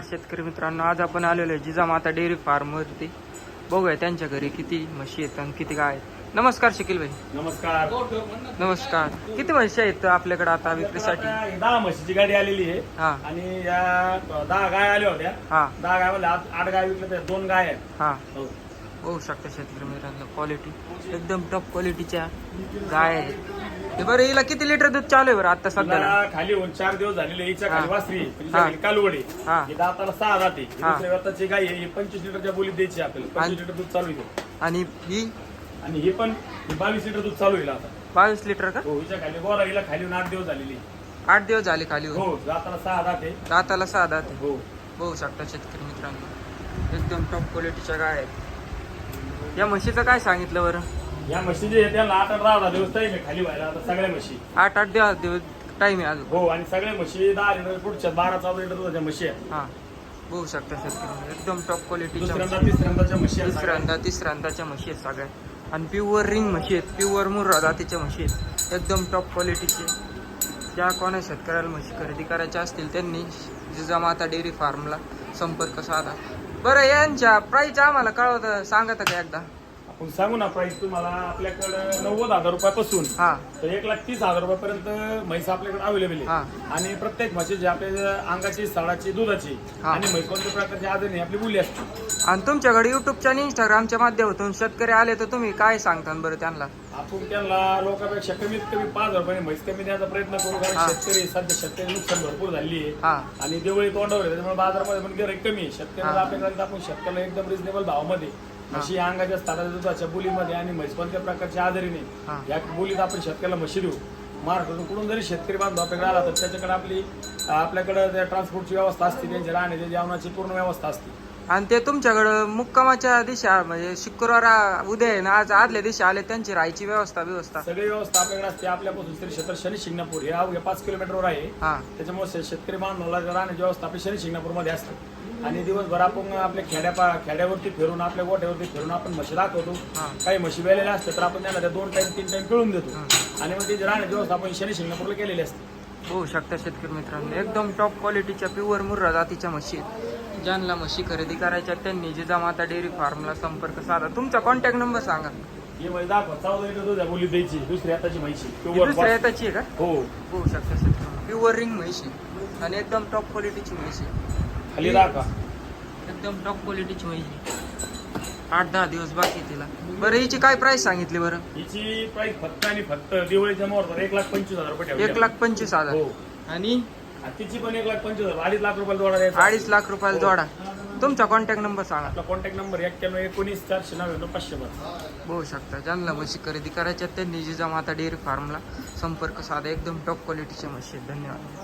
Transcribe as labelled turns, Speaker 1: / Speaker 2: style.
Speaker 1: शेतकरी मित्रांनो आज आपण आलेलो आहे जिजामाता डेअरी फार्म वरती. बघूया त्यांच्या घरी किती म्हशी आहेत आणि किती गाय आहेत. नमस्कार शकील भाई.
Speaker 2: नमस्कार.
Speaker 1: नमस्कार. किती म्हशी आहेत आपल्याकडे आता विक्रीसाठी?
Speaker 2: दहा म्हशीची गाडी आलेली आहे.
Speaker 1: हा.
Speaker 2: आणि या दहा गाय आल्या होत्या.
Speaker 1: हा.
Speaker 2: दहा गायमध्ये आठ आठ गाय विकल्या त्या दोन गाय आहेत.
Speaker 1: हा.
Speaker 2: हो.
Speaker 1: होऊ शकतं शेतकरी मित्रांनो क्वालिटी एकदम टॉप क्वालिटीच्या गाय आहेत. हे बरं हिला किती लिटर दूध चालू आहे बरं आता सध्याला?
Speaker 2: तिला खाली होऊन चार दिवस झालेले हिच्या खाली
Speaker 1: हा.
Speaker 2: वासरी
Speaker 1: हा.
Speaker 2: कालवडी
Speaker 1: हा.
Speaker 2: दाताला सहा जाते ही
Speaker 1: हा.
Speaker 2: दुसऱ्या गाय आहे. ही पंचवीस लिटरच्या बोलीत द्यायची आपल्याला. पंचवीस लिटर दूध चालू आहे
Speaker 1: आणि ही?
Speaker 2: आणि ही पण बावीस लिटर दूध चालू आहे आता.
Speaker 1: बावीस लिटर का?
Speaker 2: हो हिच्या खाली गोरा हिला खाली होऊन आठ दिवस झालेली
Speaker 1: आठ दिवस झाले खाली होऊन.
Speaker 2: हो दाताला सहा जाते
Speaker 1: दाताला सहा दात आहे.
Speaker 2: हो.
Speaker 1: बघू शकता शेतकरी मित्रांनो. एकदम टॉप क्वालिटीच्या गाय आहेत. या म्हशीचं काय सांगितलं बरं?
Speaker 2: या म्हशी जे आहे आठ आठ दहा दहा दिवस टाईम आहे खाली व्हायला. आता सगळ्या म्हशी.
Speaker 1: आठ आठ दिवस दिवस टाइम आहे अजून.
Speaker 2: हो आणि सगळ्या म्हशी दहा लिटर पुढच्या बारा चौदा लिटर म्हशी आहेत.
Speaker 1: हा. बघू शकता शेतकरी एकदम टॉप क्वालिटीच्या
Speaker 2: दुसऱ्यांदा तिसऱ्यांदाच्या म्हशी आहेत सगळ्या.
Speaker 1: तिसऱ्यांदा तिसऱ्यांदाच्या म्हशी आहेत सगळ्या. आणि प्युअर रिंग म्हशी आहेत प्युअर मुर्रा जातीच्या म्हशी आहेत. एकदम टॉप क्वालिटीचे ज्या कोणा शेतकऱ्याला म्हशी खरेदी करायच्या असतील त्यांनी जिजामाता डेअरी फार्मला संपर्क साधा. बरं यांच्या प्राईस आम्हाला कळवत सांगत का एकदा?
Speaker 2: आपण सांगू ना प्राइस तुम्हाला आपल्याकडे नव्वद हजार रुपयापासून
Speaker 1: हा
Speaker 2: तर एक लाख तीस हजार रुपयापर्यंत म्हैस आपल्याकडे अवेलेबल
Speaker 1: हा.
Speaker 2: आहे आणि प्रत्येक म्हशीची आपल्या अंगाची साडाची दुधाची
Speaker 1: हा.
Speaker 2: आणि म्हैस कोणत्या प्रकारची आदरणी आपली बोली असते
Speaker 1: आणि तुमच्याकडे युट्यूबच्या आणि इंस्टाग्रामच्या माध्यमातून शेतकरी आले तर तुम्ही काय सांगता बरं त्यांना
Speaker 2: आपण त्यांना लोकांपेक्षा कमीत कमी पाच हजार रुपये म्हैस कमी देण्याचा प्रयत्न करू
Speaker 1: हा.
Speaker 2: कारण शेतकरी सध्या शेतकरी नुकसान भरपूर झाली आहे
Speaker 1: हा
Speaker 2: आणि दिवाळी तोंडावर आहे त्याच्यामुळे बाजारामध्ये पण गिराईक कमी आहे शेतकऱ्याला
Speaker 1: हा.
Speaker 2: आपल्याकडे आपण शेतकऱ्याला एकदम रिजनेबल भावामध्ये म्हशी अंगाच्या स्थानाच्या दुधाच्या बोलीमध्ये आणि म्हैस कोणत्या प्रकारच्या आधारीने
Speaker 1: हा.
Speaker 2: या बोलीत आपण शेतकऱ्याला म्हशी देऊ. महाराष्ट्रातून कुठून जरी शेतकरी बांधव आपल्याकडे आला तर त्याच्याकडे आपली आपल्याकडे त्या ट्रान्सपोर्टची व्यवस्था असते त्यांची राहण्याची जेवणाची पूर्ण व्यवस्था असते.
Speaker 1: आणि ते तुमच्याकडं मुक्कामाच्या दिशा म्हणजे शुक्रवार उद्या आहे ना आज आदल्या दिवशी आले त्यांची राहायची व्यवस्था व्यवस्था
Speaker 2: सगळी व्यवस्था आपल्याकडे असते. आपल्यापासून श्री क्षेत्र शनी शिंगणापूर हे अवघ्या पाच किलोमीटरवर आहे. त्याच्यामुळे शेतकरी बांधवाला राहण्याची व्यवस्था आपली शनी शिंगणापूरमध्ये असते. आणि दिवसभर आपण आपल्या खेड्या पा- खेड्यावरती फिरून आपल्या गोठ्यावरती फिरून आपण म्हशी दाखवतो. काही म्हशी वेळेल्या असतात तर आपण त्यांना त्या दोन टाइम तीन टाइम पिळून देतो. आणि मग ती राहण्याची व्यवस्था आपण शनी शिंगणापूरला केलेली असते.
Speaker 1: होऊ शकता शेतकरी मित्रांनो. एकदम टॉप क्वालिटीच्या प्युअर मुर्रा जातीच्या म्हशी आहेत. ज्यांना म्हशी खरेदी करायच्या त्यांनी जिजामाता डेअरी फार्मला संपर्क साधा. तुमचा कॉन्टॅक्ट नंबर सांगा.
Speaker 2: ही म्हैस दाखवा. चौदा लिटर दूध आहे बोली द्यायची. दुसरी आताची म्हैशी.
Speaker 1: ही
Speaker 2: Pure
Speaker 1: दुसऱ्या
Speaker 2: box.
Speaker 1: येताची आहे का?
Speaker 2: हो.
Speaker 1: होऊ शकता शेतकरी प्युअर रिंग म्हशी. आणि एकदम टॉप क्वालिटीची म्हशी.
Speaker 2: खाली दाखवा
Speaker 1: एकदम टॉप क्वालिटीची म्हशी आठ दहा दिवस बाकी तिला. बरं हिची काय प्राइस सांगितली बरं?
Speaker 2: हिची प्राइस फक्त आणि फक्त दिवाळीच्या मुहूर्तावर एक लाख पंचवीस हजार रुपये
Speaker 1: एक लाख पंचवीस हजार.
Speaker 2: हो.
Speaker 1: आणि?
Speaker 2: तिची पण एक लाख पंचवीस हजार. अडीच लाख रुपयाला जोडा
Speaker 1: अडीच लाख रुपयाला जोडा. तुमचा कॉन्टॅक्ट नंबर सांगा.
Speaker 2: आपला कॉन्टॅक्ट नंबर एक्क्याण्णव एकोणीस चारशे नव्याण्णव पाचशे पाच
Speaker 1: बघू शकता. ज्यांना म्हशी खरेदी करायच्या त्यांनी जिजामाता डेअरी फार्मला संपर्क साधा. एकदम टॉप क्वालिटीच्या म्हशी. धन्यवाद.